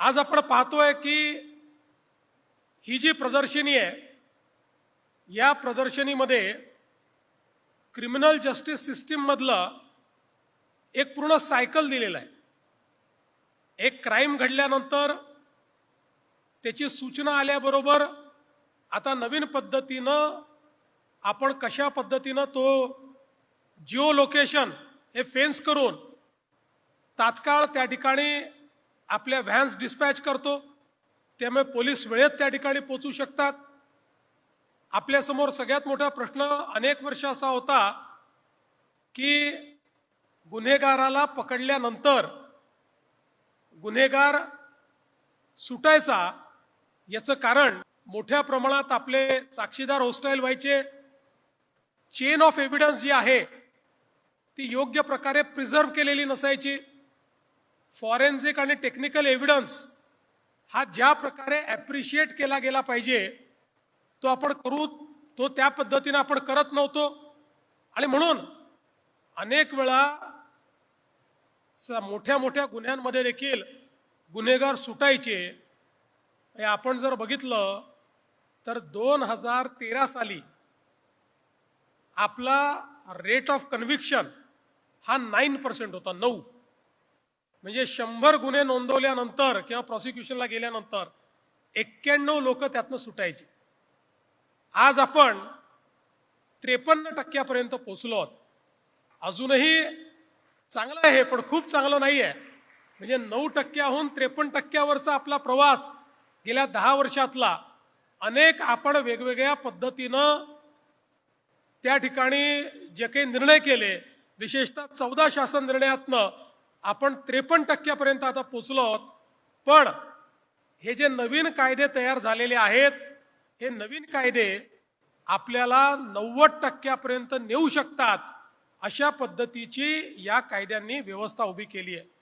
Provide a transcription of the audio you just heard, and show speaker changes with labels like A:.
A: आज आपण पाहतोय की ही जी प्रदर्शनी आहे या प्रदर्शनीमध्ये क्रिमिनल जस्टिस सिस्टीममधलं एक पूर्ण सायकल दिलेलं आहे. एक क्राईम घडल्यानंतर त्याची सूचना आल्याबरोबर आता नवीन पद्धतीनं आपण कशा पद्धतीनं तो जिओ लोकेशन हे फेन्स करून तात्काळ त्या ठिकाणी आपल्या व्हॅन्स डिस्पॅच करतो त्यामुळे पोलीस वेळेत त्या ठिकाणी पोचू शकतात. आपल्यासमोर सगळ्यात मोठा प्रश्न अनेक वर्ष असा होता की गुन्हेगाराला पकडल्यानंतर गुन्हेगार सुटायचा याचं कारण मोठ्या प्रमाणात आपले साक्षीदार होस्टाईल व्हायचे. चेन ऑफ एव्हिडन्स जी आहे ती योग्य प्रकारे प्रिझर्व केलेली नसायची. फॉरेन्सिक आणि टेक्निकल एव्हिडन्स हा ज्या प्रकारे ॲप्रिशिएट केला गेला पाहिजे तो आपण करू तो त्या पद्धतीने आपण करत नव्हतो. आणि म्हणून अनेक वेळा स- मोठ्या मोठ्या गुन्ह्यांमध्ये देखील गुन्हेगार सुटायचे. हे आपण जर बघितलं तर दोन हजार तेरा साली आपला रेट ऑफ कन्व्हिक्शन हा नाईन पर्सेंट होता नऊ. म्हणजे शंभर गुन्हे नोंदवल्यानंतर किंवा प्रॉसिक्युशनला गेल्यानंतर एक्क्याण्णव लोक त्यातनं सुटायची. आज आपण त्रेपन्न टक्क्यापर्यंत पोचलो आहोत. अजूनही चांगलं आहे पण खूप चांगलं नाही आहे. म्हणजे नऊ टक्क्याहून त्रेपन्न टक्क्यावरचा आपला प्रवास गेल्या दहा वर्षातला अनेक आपण वेगवेगळ्या पद्धतीनं त्या ठिकाणी जे काही निर्णय केले विशेषतः चौदा शासन निर्णयातनं आपण त्रेपन्न टक्क्यापर्यंत आता पोचलो आहोत. पण हे जे नवीन कायदे तयार झालेले आहेत हे नवीन कायदे आपल्याला नव्वद टक्क्यापर्यंत नेऊ शकतात अशा पद्धतीची या कायद्यांनी व्यवस्था उभी केली आहे.